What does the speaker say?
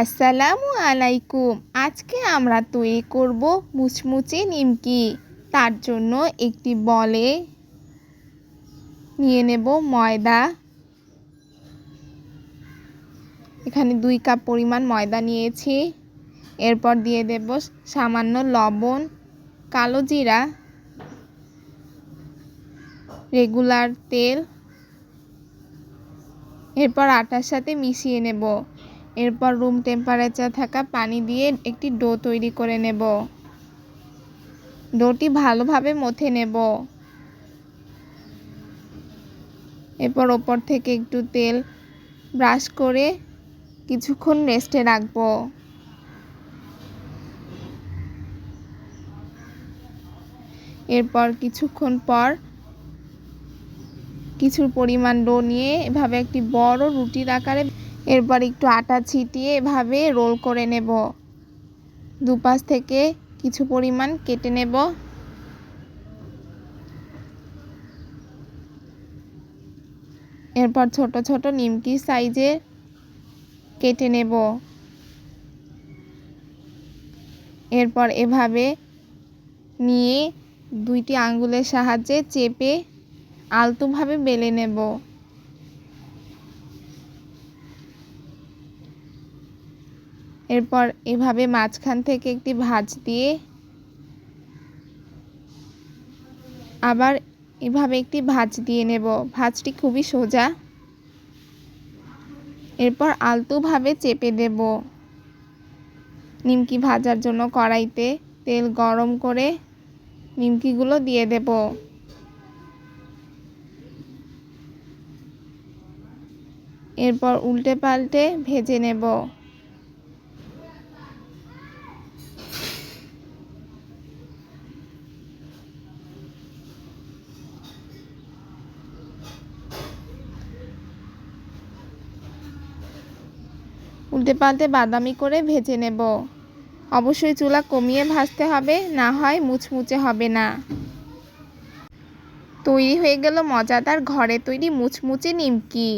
আসসালামু আলাইকুম। আজকে আমরা তৈরি করব মুচমুচে নিমকি। তার জন্য একটি বলে নিয়ে নেব ময়দা। এখানে দুই কাপ পরিমাণ ময়দা নিয়েছি। এরপর দিয়ে দেব সামান্য লবণ, কালো জিরা, রেগুলার তেল। এরপর আটার সাথে মিশিয়ে নেব। এরপর রুম টেম্পারেচার থাকা পানি দিয়ে একটি ডো তৈরি করে নেব। ডোটি ভালোভাবে মথে নেব। এরপর ওপর থেকে একটু তেল ব্রাশ করে কিছুক্ষণ রেস্টে রাখব। এরপর কিছুক্ষণ পর কিছু পরিমাণ ডো নিয়ে এভাবে একটি বড় রুটির আকারে এরপর একটু আটা ছিটিয়ে এভাবে রোল করে নেব। দুপাশ থেকে কিছু পরিমাণ কেটে নেব। এরপর ছোট ছোট নিমকি সাইজে কেটে নেব। এরপর এভাবে নিয়ে দুইটি আঙ্গুলের সাহায্যে চেপে আলতোভাবে বেলে নেব। এরপর এভাবে মাঝখান থেকে একটি ভাঁজ দিয়ে আবার এভাবে একটি ভাঁজ দিয়ে নেব। ভাঁজটি খুবই সোজা। এরপর আলতোভাবে চেপে দেব। নিমকি ভাজার জন্য কড়াইতে তেল গরম করে নিমকিগুলো দিয়ে দেব। এরপর উল্টে পাল্টে ভেজে নেব। উল্টে পাল্টে বাদামি করে ভেজে নেব। অবশ্যই চুলা কমিয়ে ভাজতে হবে, না হয় মুচমুচে হবে না। তৈরি হয়ে গেল মজাদার ঘরে তৈরি মুচমুচে নিমকি।